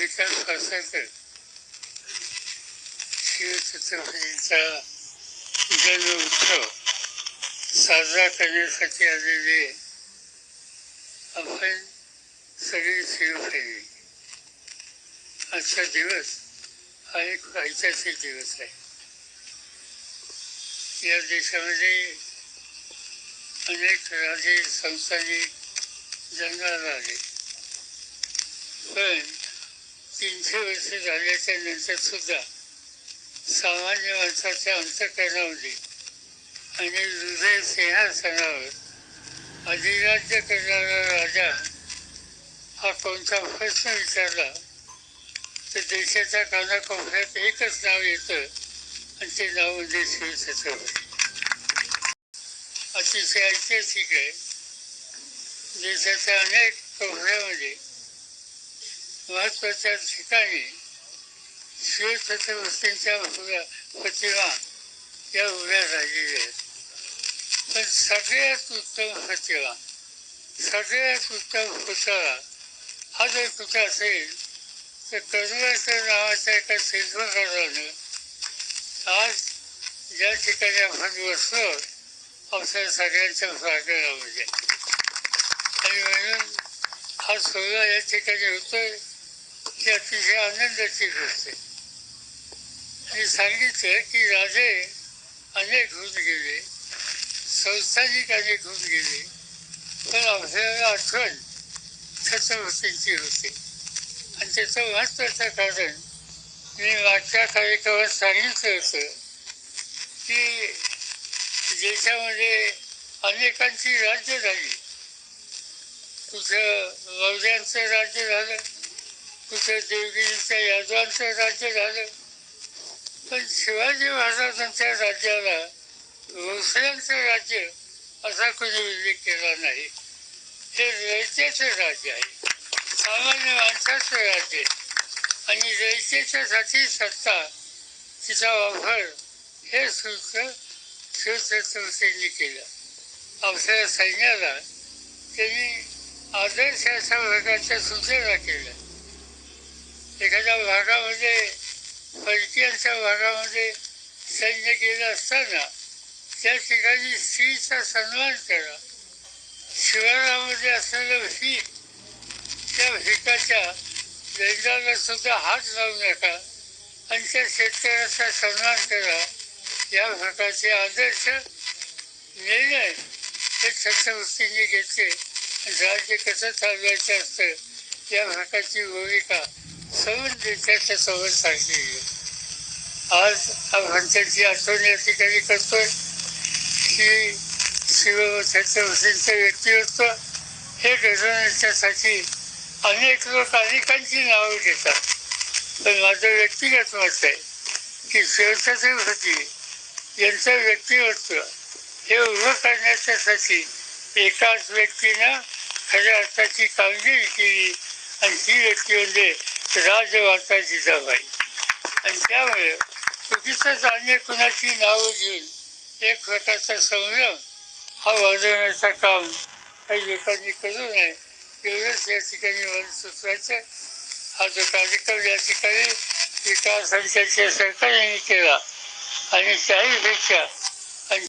असायचं शिवछत्रपतींचा जन्म उत्सव साजरा करण्यासाठी आलेले आपण सगळी शिवप्रेमी आजचा दिवस हा एक ऐतिहासिक दिवस आहे या देशामध्ये अनेक राजे संस्थांनी जन्माला आले पण तीनशे वर्ष झाल्याच्यानंतर सुद्धा सामान्य माणसाच्या अंतकरणामध्ये आणि हृदय सिंहासनावर अधिराज्य करणारा राजा हा कोणता प्रश्न विचारला तर देशाच्या कानाकोपऱ्यात एकच नाव येतं आणि ते नाव म्हणजे शिवछत्रपती अतिशय ऐतिहासिक आहे. देशाच्या अनेक कोपऱ्यामध्ये महत्त्वाच्या ठिकाणी शिवछत्रपतींच्या उभ्या प्रतिमा या उभ्या राहिलेल्या आहेत. पण सगळ्यात उत्तम प्रतिमा सगळ्यात उत्तम पुतळा हा जर कुठं असेल तर करुणाकर नावाच्या एका शिल्पकारानं आज ज्या ठिकाणी आपण बसलो आपल्या सगळ्यांच्या प्रार्थनामध्ये आणि म्हणून हा सोहळा या ठिकाणी होतोय. ही अतिशय आनंदाची गोष्ट आहे मी सांगितलं की राजे अनेक होऊन गेले संस्थानिक अनेक होऊन गेले पण आपल्याला आठवण छत्रपतींची होते. आणि त्याचं महत्वाचं कारण मी मागच्या कार्यक्रमात सांगितलं होतं की देशामध्ये अनेकांची राज्य झाली. कुठं मौर्यांचं राज्य झालं. कुठे देवगिरीच्या यादवांचं राज्य झालं. पण शिवाजी महाराजांच्या राज्याला भोसल्यांचं राज्य असा कोणी उल्लेख केला नाही. हे रयतेचं राज्य आहे. सामान्य माणसाचं राज्य आणि रयतेच्यासाठी सत्ता तिचा वापर हे सूत्र शिवछत्रपतींनी केलं. आपल्या सैन्याला त्यांनी आदर्श अशा वर्गाच्या सूचना केल्या. एखाद्या भागामध्ये परकीयांच्या भागामध्ये सैन्य गेलं असताना त्या ठिकाणी स्त्रीचा सन्मान करा शिवारामध्ये असलेलं भीक त्या भिकाच्या लेंडाला सुद्धा हात लावू नका आणि त्या शेतकऱ्याचा सन्मान करा. या प्रकारचे आदर्श निर्णय हे छत्रपतींनी घेतले. राज्य कसं चालवायचं असतं? या प्रकारची भूमिका सर्व देशाच्या सवय सारखी आज आपण आठवण या ठिकाणी करतोय की शिव व्यक्ती व्यक्तिमत्व हे घडवण्याच्यासाठी अनेक लोक अनेकांची नावं घेतात. पण माझं व्यक्तिगत मत आहे की शिवछत्रपती यांचं व्यक्तिमत्व हे उभं करण्याच्यासाठी एकाच व्यक्तीनं खऱ्या अर्थाची कामगिरी केली आणि ती व्यक्ती म्हणजे राजमाता जिजाबाई आणि त्यामुळे चुकीचंच अन्य कुणाची नावं घेऊन एक प्रकारचा संभ्रम हा वाजवण्याचं काम काही लोकांनी करू नये. एवढंच या ठिकाणी मला सुचवायचं हा जो कार्यक्रम या ठिकाणी विकास आणि सरकारने केला आणि त्याहीपेक्षा